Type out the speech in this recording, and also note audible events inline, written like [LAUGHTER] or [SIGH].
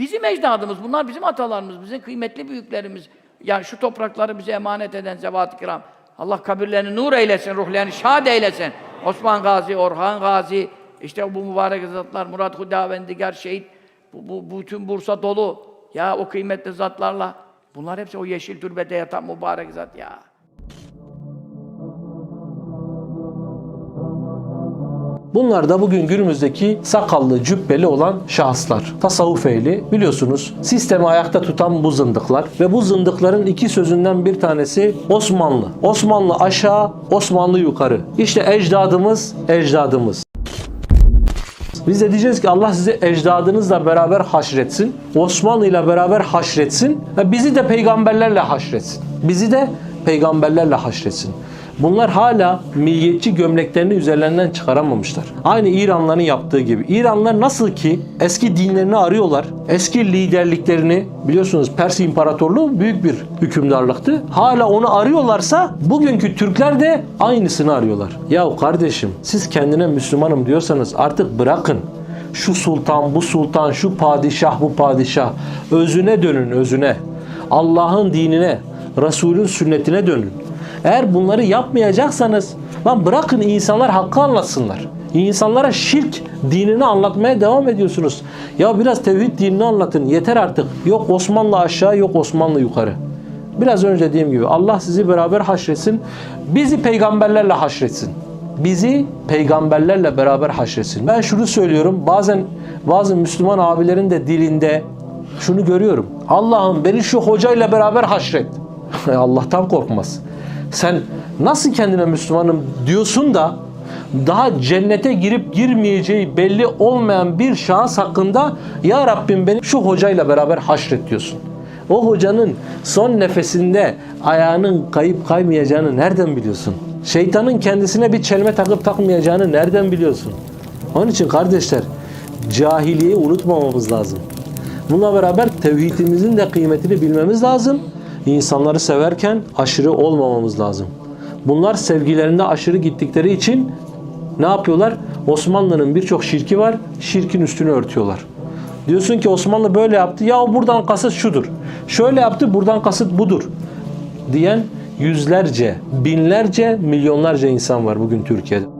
Bizim ecdadımız, bunlar bizim atalarımız, bizim kıymetli büyüklerimiz. Yani şu toprakları bize emanet eden zevat-ı kiram. Allah kabirlerini nur eylesin, ruhlarını şad eylesin. Osman Gazi, Orhan Gazi, işte bu mübarek zatlar, Murat Hudavendigar şehit, bu, bu, bütün Bursa dolu. Ya o kıymetli zatlarla. Bunlar hepsi o yeşil türbede yatan mübarek zat ya. Bunlar da bugün günümüzdeki sakallı, cübbeli olan şahıslar. Tasavvuf ehli biliyorsunuz sistemi ayakta tutan bu zındıklar ve bu zındıkların iki sözünden bir tanesi Osmanlı. Osmanlı aşağı, Osmanlı yukarı. İşte ecdadımız, ecdadımız. Biz de diyeceğiz ki Allah sizi ecdadınızla beraber haşretsin. Osmanlı ile beraber haşretsin. Bizi de peygamberlerle haşretsin. Bizi de peygamberlerle haşretsin. Bunlar hala milliyetçi gömleklerini üzerlerinden çıkaramamışlar. Aynı İranların yaptığı gibi. İranlılar nasıl ki eski dinlerini arıyorlar, eski liderliklerini biliyorsunuz Pers İmparatorluğu büyük bir hükümdarlıktı. Hala onu arıyorlarsa bugünkü Türkler de aynısını arıyorlar. Ya kardeşim siz kendine Müslümanım diyorsanız artık bırakın. Şu sultan, bu sultan, şu padişah, bu padişah. Özüne dönün, özüne. Allah'ın dinine, Resulün sünnetine dönün. Eğer bunları yapmayacaksanız lan bırakın insanlar hakkı anlatsınlar. İnsanlara şirk dinini anlatmaya devam ediyorsunuz. Ya biraz tevhid dinini anlatın. Yeter artık. Yok Osmanlı aşağı, yok Osmanlı yukarı. Biraz önce dediğim gibi Allah sizi beraber haşretsin. Bizi peygamberlerle haşretsin. Bizi peygamberlerle beraber haşretsin. Ben şunu söylüyorum. Bazen bazı Müslüman abilerin de dilinde şunu görüyorum. Allah'ım beni şu hocayla beraber haşret. [LAUGHS] Allah'tan korkmaz. Sen nasıl kendine Müslümanım diyorsun da daha cennete girip girmeyeceği belli olmayan bir şahıs hakkında Ya Rabbim beni şu hocayla beraber haşret diyorsun. O hocanın son nefesinde ayağının kayıp kaymayacağını nereden biliyorsun? Şeytanın kendisine bir çelme takıp takmayacağını nereden biliyorsun? Onun için kardeşler cahiliyeyi unutmamamız lazım. Bununla beraber tevhidimizin de kıymetini bilmemiz lazım. İnsanları severken aşırı olmamamız lazım. Bunlar sevgilerinde aşırı gittikleri için ne yapıyorlar? Osmanlı'nın birçok şirki var. Şirkin üstünü örtüyorlar. Diyorsun ki Osmanlı böyle yaptı. Ya buradan kasıt şudur. Şöyle yaptı buradan kasıt budur. Diyen yüzlerce, binlerce, milyonlarca insan var bugün Türkiye'de.